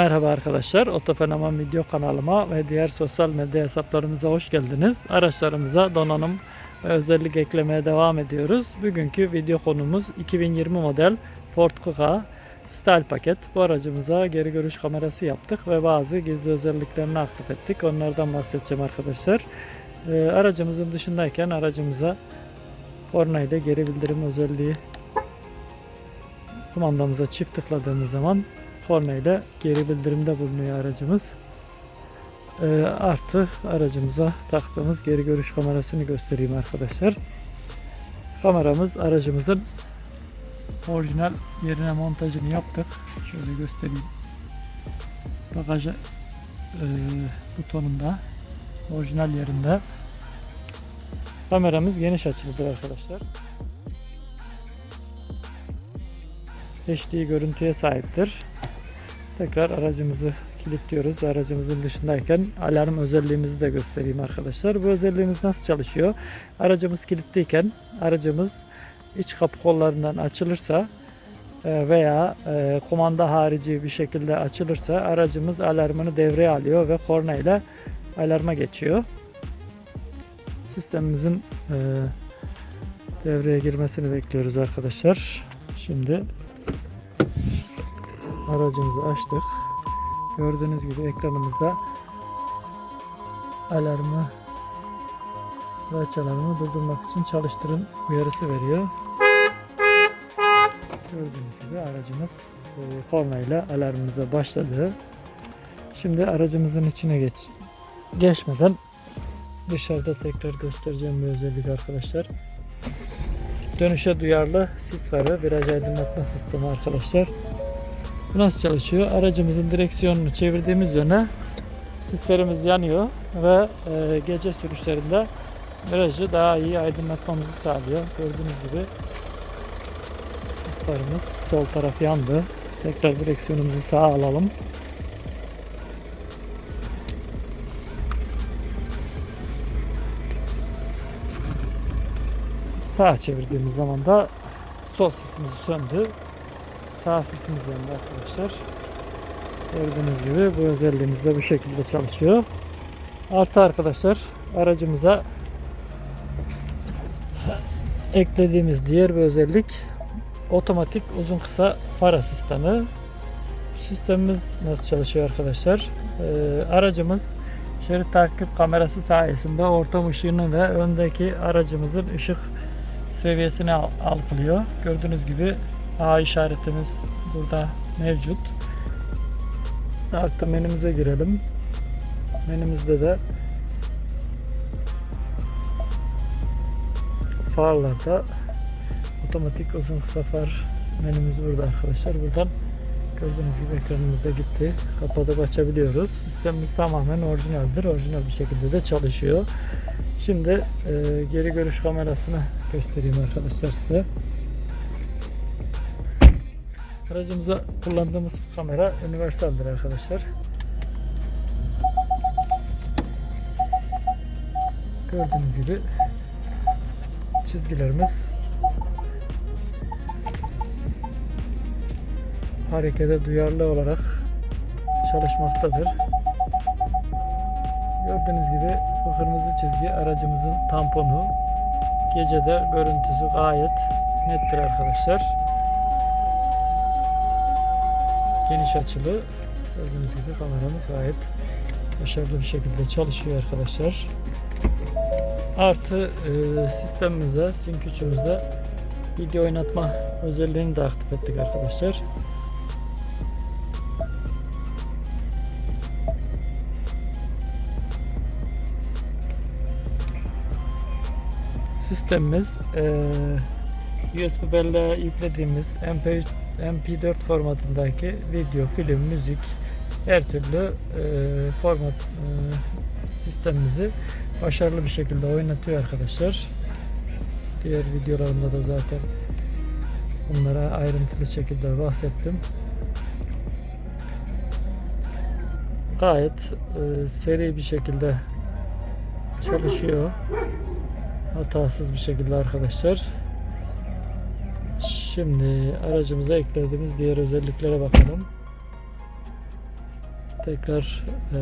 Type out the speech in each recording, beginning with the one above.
Merhaba arkadaşlar, Otofenomen video kanalıma ve diğer sosyal medya hesaplarımıza hoş geldiniz. Araçlarımıza donanım ve özellik eklemeye devam ediyoruz. Bugünkü video konumuz 2020 model Ford Kuga Style paket. Bu aracımıza geri görüş kamerası yaptık ve bazı gizli özelliklerini aktif ettik. Onlardan bahsedeceğim arkadaşlar. Ee, aracımızın dışındayken aracımıza korna ile geri bildirim özelliği kumandamıza çift tıkladığımız zaman korna ile geri bildirimde bulunuyor aracımız. Ee, artı aracımıza taktığımız geri görüş kamerasını göstereyim arkadaşlar. Kameramız aracımızın orijinal yerine montajını yaptık. Şöyle göstereyim. Bagajı e, butonunda orijinal yerinde. Kameramız geniş açılıdır arkadaşlar. HD görüntüye sahiptir. Tekrar aracımızı kilitliyoruz. Aracımızın dışındayken alarm özelliğimizi de göstereyim arkadaşlar. Bu özelliğimiz nasıl çalışıyor? Aracımız kilitliyken aracımız iç kapı kollarından açılırsa e, veya e, kumanda harici bir şekilde açılırsa aracımız alarmını devreye alıyor ve korna ile alarma geçiyor. Sistemimizin e, devreye girmesini bekliyoruz arkadaşlar. Şimdi aracımızı açtık. Gördüğünüz gibi ekranımızda alarmı ve aç alarmı durdurmak için çalıştırın uyarısı veriyor. Gördüğünüz gibi aracımız e, korna ile alarmımıza başladı. Şimdi aracımızın içine geç geçmeden dışarıda tekrar göstereceğim bir özellik arkadaşlar. Dönüşe duyarlı sis farı viraj aydınlatma sistemi arkadaşlar. Bu nasıl çalışıyor? Aracımızın direksiyonunu çevirdiğimiz yöne sislerimiz yanıyor ve e, gece sürüşlerinde virajı daha iyi aydınlatmamızı sağlıyor. Gördüğünüz gibi sislerimiz sol taraf yandı. Tekrar direksiyonumuzu sağa alalım. Sağa çevirdiğimiz zaman da sol sisimiz söndü. Sağ sesimiz yandı arkadaşlar. Gördüğünüz gibi bu özelliğimiz de bu şekilde çalışıyor. Artı arkadaşlar aracımıza eklediğimiz diğer bir özellik otomatik uzun kısa far asistanı. Sistemimiz nasıl çalışıyor arkadaşlar? Ee, aracımız şerit takip kamerası sayesinde ortam ışığını ve öndeki aracımızın ışık seviyesini al- algılıyor. Gördüğünüz gibi A işaretimiz burada mevcut. Artı menümüze girelim. Menümüzde de farlarda otomatik uzun kısa far menümüz burada arkadaşlar. Buradan gördüğünüz gibi ekranımızda gitti. Kapatıp açabiliyoruz. Sistemimiz tamamen orijinaldir. Orijinal bir şekilde de çalışıyor. Şimdi e, geri görüş kamerasını göstereyim arkadaşlar size. Aracımıza kullandığımız kamera universaldir arkadaşlar. Gördüğünüz gibi çizgilerimiz harekete duyarlı olarak çalışmaktadır. Gördüğünüz gibi bu kırmızı çizgi aracımızın tamponu. Gecede görüntüsü gayet nettir arkadaşlar. Geniş açılı. Gördüğünüz gibi kameramız gayet başarılı bir şekilde çalışıyor arkadaşlar. Artı e, sistemimize, Sync 3'ümüzde video oynatma özelliğini de aktif ettik arkadaşlar. Sistemimiz e, USB belleğe yüklediğimiz MP3 MP4 formatındaki video, film, müzik her türlü e, format e, sistemimizi başarılı bir şekilde oynatıyor arkadaşlar. Diğer videolarımda da zaten bunlara ayrıntılı şekilde bahsettim. Gayet e, seri bir şekilde çalışıyor. Hatasız bir şekilde arkadaşlar. Şimdi aracımıza eklediğimiz diğer özelliklere bakalım. tekrar eee,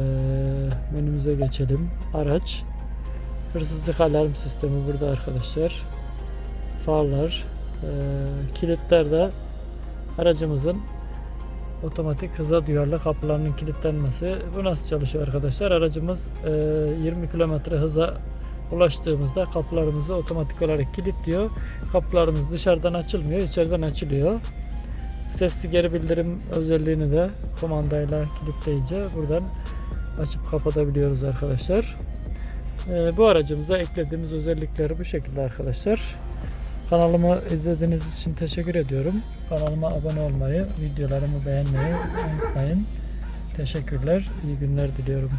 menümüze geçelim. Araç. Hırsızlık alarm sistemi burada arkadaşlar. Farlar. eee, kilitler de aracımızın otomatik hıza duyarlı kapılarının kilitlenmesi. Bu nasıl çalışıyor arkadaşlar? Aracımız eee, 20 km hıza ulaştığımızda kapılarımızı otomatik olarak kilitliyor. Kapılarımız dışarıdan açılmıyor, içeriden açılıyor. Sesli geri bildirim özelliğini de kumandayla kilitleyince buradan açıp kapatabiliyoruz arkadaşlar. Ee, bu aracımıza eklediğimiz özellikleri bu şekilde arkadaşlar. Kanalımı izlediğiniz için teşekkür ediyorum. Kanalıma abone olmayı, videolarımı beğenmeyi unutmayın. Teşekkürler, iyi günler diliyorum.